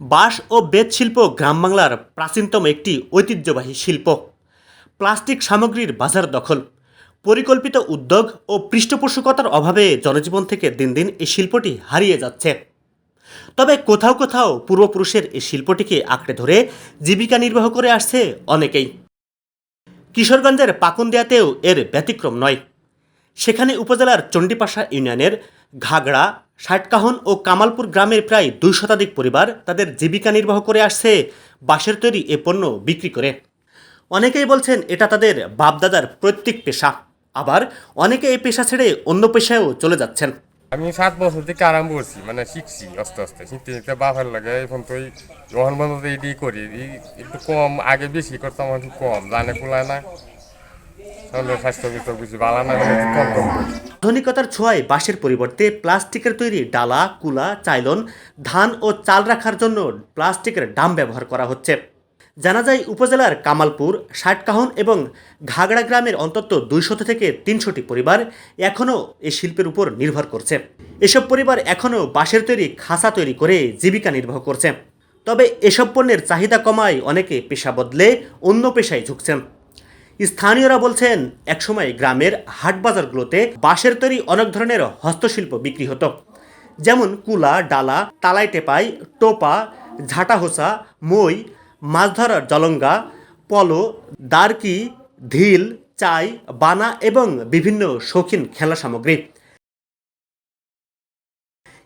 বাঁশ ও বেত শিল্প গ্রাম বাংলার প্রাচীনতম একটি ঐতিহ্যবাহী শিল্প। প্লাস্টিক সামগ্রীর বাজার দখল। পরিকল্পিত উদ্যোগ ও পৃষ্ঠপোষকতার অভাবে জনজীবন থেকে দিন দিন এই শিল্পটি হারিয়ে যাচ্ছে। তবে কোথাও কোথাও পূর্বপুরুষের এই শিল্পটিকে আঁকড়ে ধরে জীবিকা নির্বাহ করে আসছে অনেকেই। কিশোরগঞ্জের পাকুন্দিয়াতেও এর ব্যতিক্রম নয়। সেখানে উপজেলার চণ্ডীপাশা ইউনিয়নের ঘাগড়া ষাটকাহন ও কামালপুর গ্রামের প্রায় দুই শতাধিক পরিবার তাদের জীবিকা নির্বাহ করে আসছে বাঁশের তৈরি এ পণ্য বিক্রি করে। অনেকেই বলছেন এটা তাদের বাপদাদার প্রত্যেক পেশা। আবার অনেকে এই পেশা ছেড়ে অন্য পেশায়ও চলে যাচ্ছেন। আমি সাত বছর থেকে আরাম করছি মানে শিখছি আস্তে আস্তে। শিখতে শিখতে বাফার লাগে, এখন তো যখন পর্যন্ত এটি করি। একটু কম, আগে বেশি করতাম একটু কম। জানে কুলায় না। আধুনিকতার ছোঁয়ায় বাঁশের পরিবর্তে প্লাস্টিকের তৈরি ডালা, কুলা, চাইলন, ধান ও চাল রাখার জন্য প্লাস্টিকের ডাম ব্যবহার করা হচ্ছে। জানা যায়, উপজেলার কামালপুর, ষাটকাহন এবং ঘাগড়া গ্রামের অন্তত দুইশত থেকে তিনশোটি পরিবার এখনও এই শিল্পের উপর নির্ভর করছে। এসব পরিবার এখনও বাঁশের তৈরি খাসা তৈরি করে জীবিকা নির্বাহ করছে। তবে এসব পণ্যের চাহিদা কমায় অনেকে পেশা বদলে অন্য পেশায় ঝুঁকছেন। স্থানীয়রা বলছেন, একসময় গ্রামের হাট বাজারগুলোতে বাঁশের তৈরি অনেক ধরনের হস্তশিল্প বিক্রি হতো। যেমন কুলা, ডালা, তালাই টেপাই, টোপা, ঝাঁটা হোসা, মই, মাছ ধরার জলঙ্গা, পলো, দারকি, ঢিল, চাই, বানা এবং বিভিন্ন শৌখিন খেলা সামগ্রী।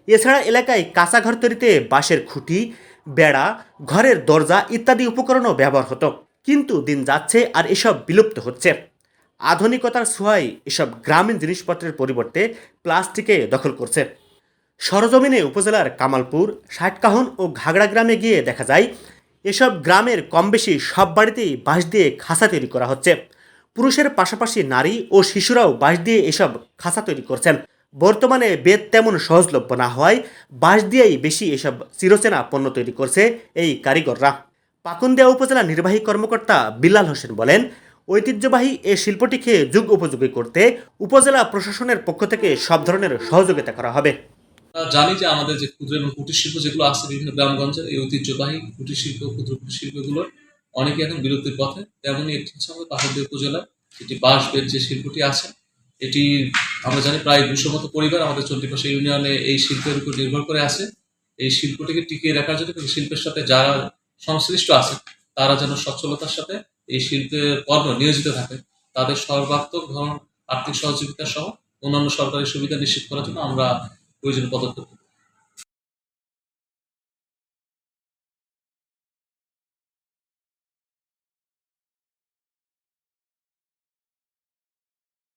এছাড়া এলাকায় কাঁচা ঘর তৈরিতে বাঁশের খুঁটি, বেড়া, ঘরের দরজা ইত্যাদি উপকরণও ব্যবহার হতো। কিন্তু দিন যাচ্ছে আর এসব বিলুপ্ত হচ্ছে। আধুনিকতার ছোঁয়ায় এসব গ্রামীণ জিনিসপত্রের পরিবর্তে প্লাস্টিকে দখল করছে। সরজমিনে উপজেলার কামালপুর, ষাটকাহন ও ঘাগড়া গ্রামে গিয়ে দেখা যায়, এসব গ্রামের কম বেশি সব বাড়িতেই বাঁশ দিয়ে খাঁচা তৈরি করা হচ্ছে। পুরুষের পাশাপাশি নারী ও শিশুরাও বাঁশ দিয়ে এসব খাঁচা তৈরি করছেন। বর্তমানে বেদ তেমন সহজলভ্য না হওয়ায় বাঁশ দিয়েই বেশি এসব চিরচেনা পণ্য তৈরি করছে এই কারিগররা। পাকুন্দিয়া উপজেলা নির্বাহী কর্মকর্তা বিল্লাল হোসেন বলেন, ঐতিহ্যবাহী এ শিল্পটিকে যুগ উপযোগী করতে উপজেলা প্রশাসনের পক্ষ থেকে সব ধরনের সহযোগিতা করা হবে। জানি যে আমাদের যে ক্ষুদ্র এবং কুটির শিল্প যেগুলো আছে বিভিন্ন গ্রামগঞ্জের, এই ঐতিহ্যবাহী কুটির শিল্প, ক্ষুদ্র কুটির শিল্পগুলোর অনেকে এখন বিলুপ্তির পথে। তেমনই একটি হচ্ছে আমাদের পাহাড়দের উপজেলার যেটি বাঁশ বেত যে শিল্পটি আছে, এটি আমরা জানি প্রায় দুশো মতো পরিবার আমাদের চণ্ডীপাশা ইউনিয়নে এই শিল্পের উপর নির্ভর করে আছে। এই শিল্পটিকে টিকিয়ে রাখার জন্য শিল্পের সাথে যারা সংশ্লিষ্ট আছে, তারা যেন সচ্ছলতার সাথে এই শিল্পের কর্ম নিয়োজিত থাকে। তাদের সর্বাত্মক ধরন, আর্থিক সহযোগিতা সহ অন্যান্য সরকারি সুবিধা নিশ্চিত করার জন্য আমরা প্রয়োজনীয় পদক্ষেপ